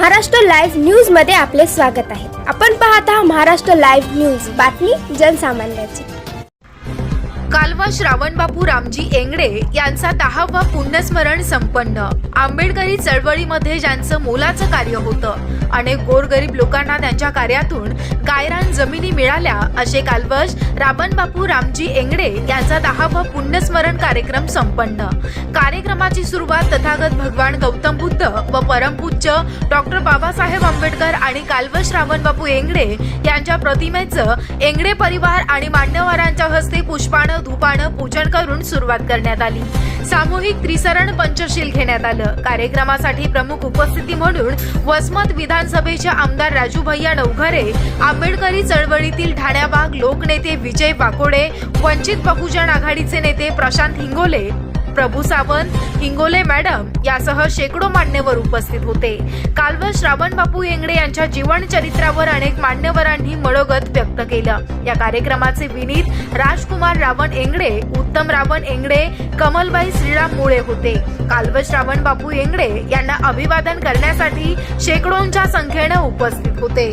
Maharashtra live न्यूजमध्ये आपले स्वागत आहे. आपण पाहत आहात महाराष्ट्र लाईव्ह न्यूज. बातमी जनसामान्याची. कालवा श्रावणबापू रामजी एंगडे यांचा दहावा पुण्यस्मरण संपन्न. आंबेडकरी चळवळीमध्ये ज्यांचं मोलाचं कार्य होतं अनेक गोरगरीब लोकांना त्यांच्या कार्यातून गायरान जमिनी मिळाल्या असे कालवश रावणबापू रामजी एंगडे यांचा दहावा पुण्यस्मरण कार्यक्रम संपन्न. कार्यक्रमाची सुरुवात तथागत भगवान गौतम बुद्ध व परमपूज्य डॉक्टर बाबासाहेब आंबेडकर आणि कालवश रावणबापू एंगडे यांच्या प्रतिमेचं एंगडे परिवार आणि मान्यवरांच्या हस्ते पुष्पानं धुपानं पूजन करून सुरुवात करण्यात आली. सामूहिक त्रिसरण पंचशील घेण्यात आलं. कार्यक्रमासाठी प्रमुख उपस्थिती म्हणून वसमत विधानसभेचे आमदार राजू भैया नवघरे आंबेडकरी चळवळीतील ठाण्याबाग लोकनेते विजय वाकोडे वंचित बहुजन आघाडीचे नेते प्रशांत हिंगोले प्रभू सावंत हिंगोले मॅडम यासह शेकडो मान्यवर उपस्थित होते. कालव श्रावण बापू येंगडे यांच्या जीवन चरित्रावर अनेक मान्यवरांनी मनोगत व्यक्त केलं. या कार्यक्रमाचे विनीत राजकुमार रावण एंगडे उत्तम रावण एंगडे कमलबाई श्रीराम मुळे होते. कालव श्रावण बापू येंगडे यांना अभिवादन करण्यासाठी शेकडोंच्या संख्येनं उपस्थित होते.